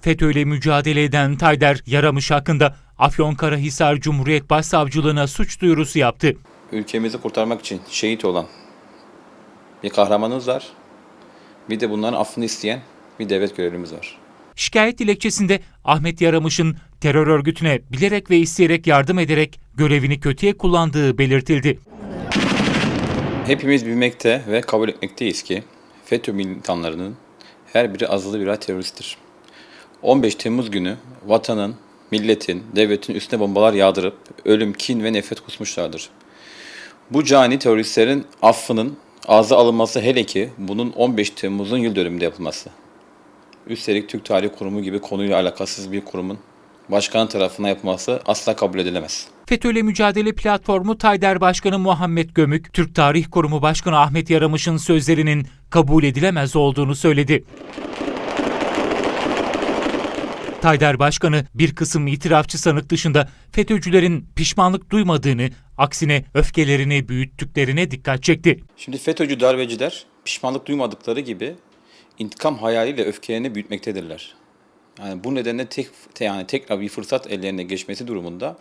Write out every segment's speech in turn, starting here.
FETÖ'yle mücadele eden Tayder Yaramış hakkında Afyonkarahisar Cumhuriyet Başsavcılığına suç duyurusu yaptı. ülkemizi kurtarmak için şehit olan bir kahramanımız var. Bir de bunların affını isteyen bir devlet görevlimiz var. Şikayet dilekçesinde Ahmet Yaramış'ın terör örgütüne bilerek ve isteyerek yardım ederek görevini kötüye kullandığı belirtildi. Hepimiz bilmekte ve kabul etmekteyiz ki FETÖ militanlarının her biri azılı birer teröristtir. 15 Temmuz günü vatanın, milletin, devletin üstüne bombalar yağdırıp ölüm, kin ve nefret kusmuşlardır. Bu cani teröristlerin affının ağza alınması hele ki bunun 15 Temmuz'un yıl dönümünde yapılması. Üstelik Türk Tarih Kurumu gibi konuyla alakasız bir kurumun başkan tarafından yapılması asla kabul edilemez. FETÖ'yle mücadele platformu Tayder Başkanı Muhammed Gömük, Türk Tarih Kurumu Başkanı Ahmet Yaramış'ın sözlerinin kabul edilemez olduğunu söyledi. Tayder Başkanı bir kısım itirafçı sanık dışında FETÖ'cülerin pişmanlık duymadığını, aksine öfkelerini büyüttüklerine dikkat çekti. Şimdi FETÖ'cü darbeciler pişmanlık duymadıkları gibi intikam hayaliyle öfkelerini büyütmektedirler. Yani bu nedenle tek te- yani tekrar bir fırsat ellerine geçmesi durumunda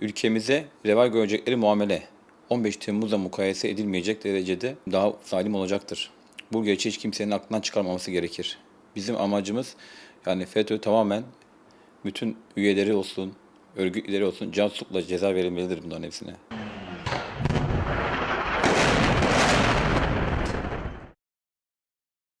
ülkemize reva görecekleri muamele 15 Temmuz'la mukayese edilmeyecek derecede daha zalim olacaktır. Bu gerçeği hiç kimsenin aklından çıkarmaması gerekir. Bizim amacımız yani FETÖ tamamen bütün üyeleri olsun, örgütleri olsun cansukla ceza verilmelidir bunların hepsine.